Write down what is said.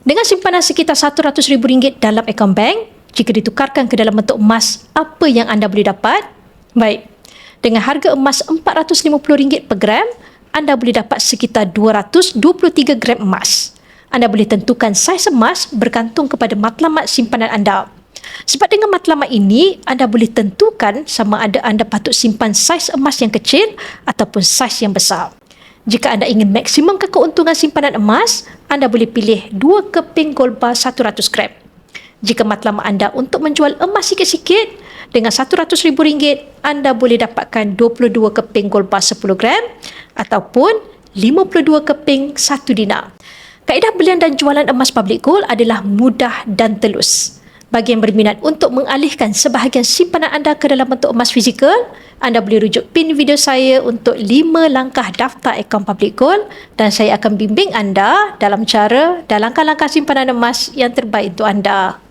Dengan simpanan sekitar RM100,000 dalam akaun bank, jika ditukarkan ke dalam bentuk emas, apa yang anda boleh dapat? Baik, dengan harga emas RM450 per gram, anda boleh dapat sekitar 223 gram emas. Anda boleh tentukan saiz emas bergantung kepada matlamat simpanan anda. Sebab dengan matlamat ini, anda boleh tentukan sama ada anda patut simpan saiz emas yang kecil ataupun saiz yang besar. Jika anda ingin maksimumkan keuntungan simpanan emas, anda boleh pilih 2 keping gold bar 100 gram. Jika matlamat anda untuk menjual emas sikit-sikit, dengan RM100,000, anda boleh dapatkan 22 keping gold bar 10 gram ataupun 52 keping 1 dinar. Kaedah belian dan jualan emas public gold adalah mudah dan telus. Bagi yang berminat untuk mengalihkan sebahagian simpanan anda ke dalam bentuk emas fizikal, anda boleh rujuk pin video saya untuk 5 langkah daftar akaun public gold dan saya akan bimbing anda dalam cara dan langkah-langkah simpanan emas yang terbaik untuk anda.